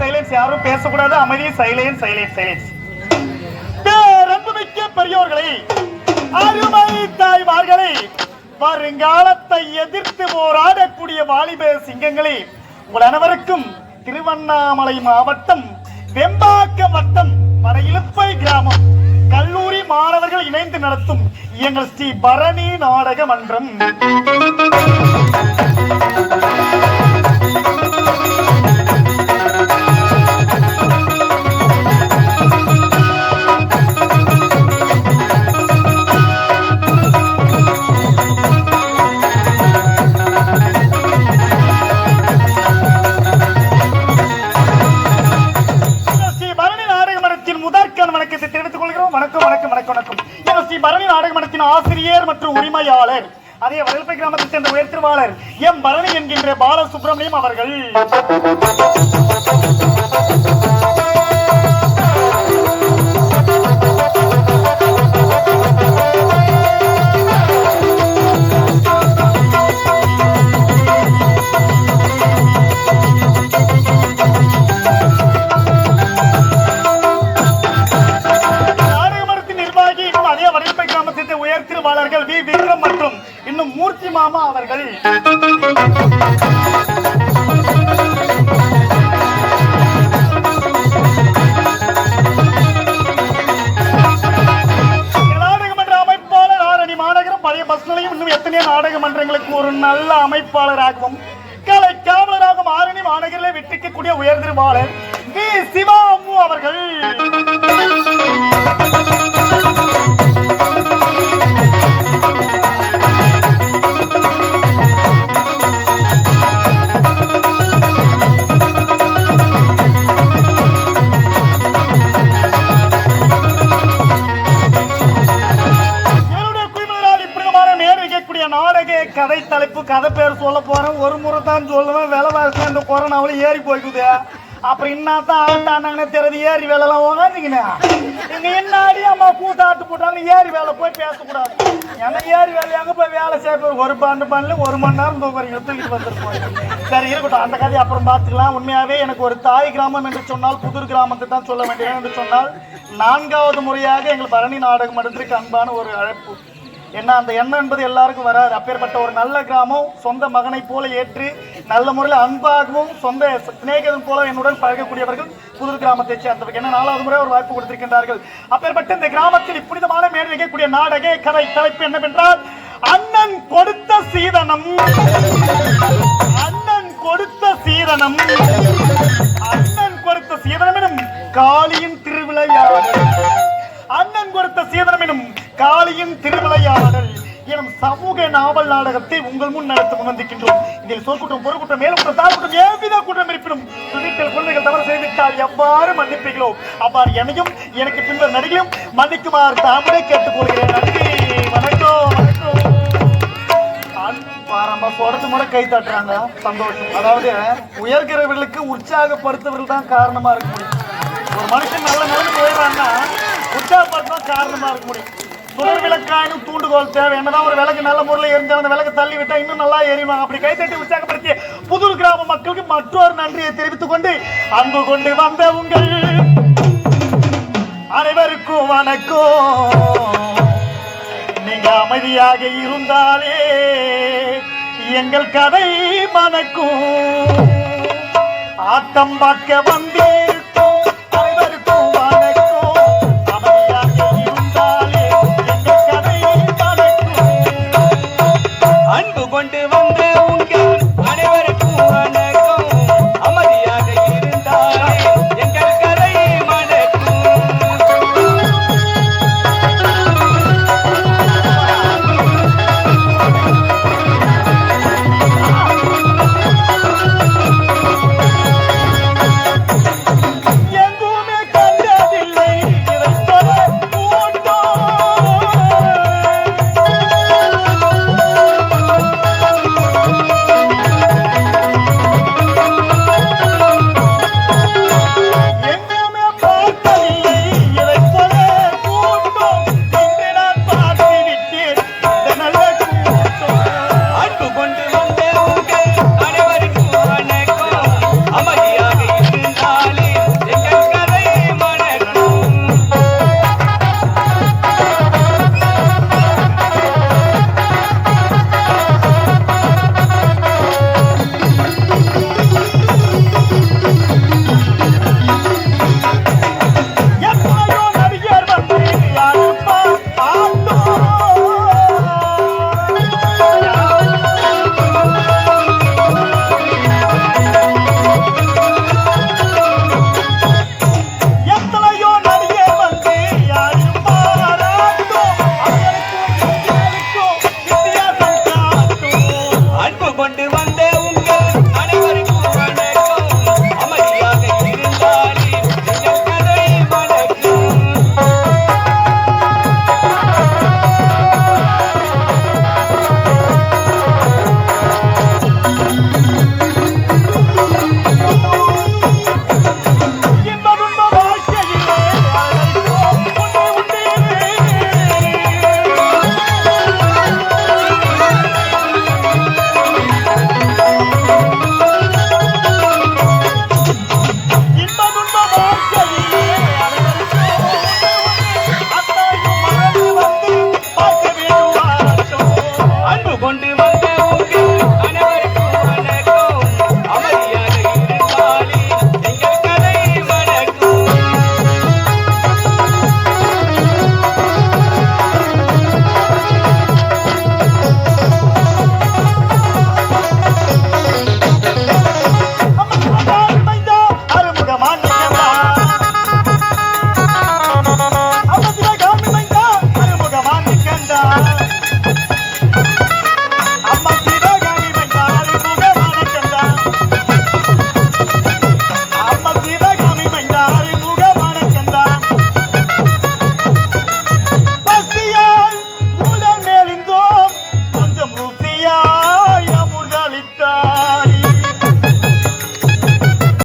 Silence யாரும் பேசக்கூடாது. அமைதி சைலன்ஸ் சைலன்ஸ் சைலன்ஸ் பேரன்புமிக்க பெரியோர்களை அருமை தாய்மார்களை வருங்காலத்தை எதிர்த்து போராடக்கூடிய வாலிப சிங்கங்களே உங்கள் அனைவருக்கும் திருவண்ணாமலை மாவட்டம் வெம்பாக்க வட்டம் வரையிலுப்பை கிராமம். கல்லூரி மாணவர்கள் இணைந்து நடத்தும் எங்கள் ஸ்ரீ பரணி நாடக மன்றம். வணக்கம். வணக்கம் ஸ்ரீ பரணி நாடக மன்றத்தின் ஆசிரியர் மற்றும் உரிமையாளர். அதே வளர்ப்பை கிராமத்தைச் சேர்ந்த உயர்த்திருவாளர் எம். பரணி என்கின்ற பாலசுப்ரமணியம் அவர்கள். இன்னும் மூர்த்தி மாமா அவர்கள். நாடக மன்ற அமைப்பாளர் ஆரணி மாநகரம் பழைய பஸ் இன்னும் எத்தனையோ மன்றங்களுக்கு ஒரு நல்ல அமைப்பாளராகவும் கலை காவலராகவும் ஆரணி மாநகரில் வெற்றிக்கக்கூடிய உயர்திருவாளர் வி அவர்கள். கதை பேர் சொல்ல போறேன். ஒரு முறை தான் சொல்லுவேன். விலைவாசி இந்த கொரோனாவில் ஏறி போய்க்குது. அப்புறம் என்னத்தான் ஆட்டானாங்கன்னு தெரியுது ஏறி வேலைலாம் உக்காந்துக்கினே. இங்க என்னாடி அம்மா கூட்டாட்டு போட்டாங்க ஏறி வேலை போய் பேசக்கூடாது. ஏன்னா ஏறி வேலை எங்க போய் வேலை செய்ய ஒரு பண்டு பண்ணல ஒரு மணி நேரம் தூக்குறீங்க தூக்கிட்டு வந்துருப்போம் சரி இருக்கட்டும். அந்த கதையை அப்புறம் பார்த்துக்கலாம். உண்மையாவே எனக்கு ஒரு தாய் கிராமம் என்று சொன்னால் புதூர் கிராமத்தை தான் சொல்ல வேண்டியது. என்று சொன்னால் நான்காவது முறையாக எங்கள் பரணி நாடகம் மன்றத்திற்கு அன்பான ஒரு அழைப்பு. என்ன அந்த எண்ணம் என்பது எல்லாருக்கும் வராது. அப்பேற்பட்ட ஒரு நல்ல கிராமம் சொந்த மகனை போல ஏற்று நல்ல முறையில் அன்பாகவும் சொந்த சிநேகிதன் போல என்னுடன் பழகக்கூடியவர்கள் புதூர் கிராமத்தை சேர்ந்தவர்கள். என்ன நாலாவது முறை ஒரு வாய்ப்பு கொடுத்திருக்கின்றார்கள். அப்பேற்பட்ட இந்த கிராமத்தில் புனிதமான மேல் வைக்கக்கூடிய நாடக கதை தலைப்பு என்னவென்றால் அண்ணன் கொடுத்த சீதனம். அண்ணன் கொடுத்த சீதனம். அண்ணன் கொடுத்த சீதனம் எனும் காளியின் திருவிளையாடல். காளியின் திருவிளையாடல் எனும் சமூக நாவல் நாடகத்தை உங்கள் முன் நடத்த முன்வந்திருக்கின்றோம் இதில் சொற்குற்றம் பொறுக்குற்றம் மேலுக்குற்றம் தாழ்குற்றம் எவ்வித குற்றம் இருப்பினும் துணித்தல் குழந்தைகள் தவறு செய்துவிட்டால் எவ்வாறு மன்னிப்பீர்களோ? அவ்வாறு என்னையும் எனக்கு பின்னர் நடிகையும் மன்னிக்குமாறு தாமரை கேட்டுக்கொள்கிறேன் நன்றி வணக்கம் வணக்கம். பாரம்ப தொடர்ந்து முறை கை தட்டுறாங்க. சந்தோஷம். அதாவது உயர்கிறவர்களுக்கு உற்சாகப்படுத்துவர்கள் தான் காரணமா இருக்க முடியும். ஒரு மனுஷன் நல்ல நிலைமை போயிடுறான்னா உற்சாகப்படுத்தணும் காரணமா இருக்க முடியும். சுடர் விளக்காயினும் தூண்டுகோல் தேவை. என்னதான் ஒரு விளக்கு நல்ல முறையில் எரிஞ்சாலும் அந்த விளக்கு தள்ளி விட்டா இன்னும் நல்லா எரியும்? அப்படி கைத்தட்டி உற்சாகப்படுத்திய புதூர் கிராம மக்களுக்கு மற்றொரு நன்றியை தெரிவித்துக் கொண்டு அன்பு கொண்டு வந்த உங்கள் அனைவருக்கும் வணக்கம். நீங்க அமைதியாக இருந்தாலே எங்கள் கதை மணக்கும். ஆட்டம் பார்க்க வந்தே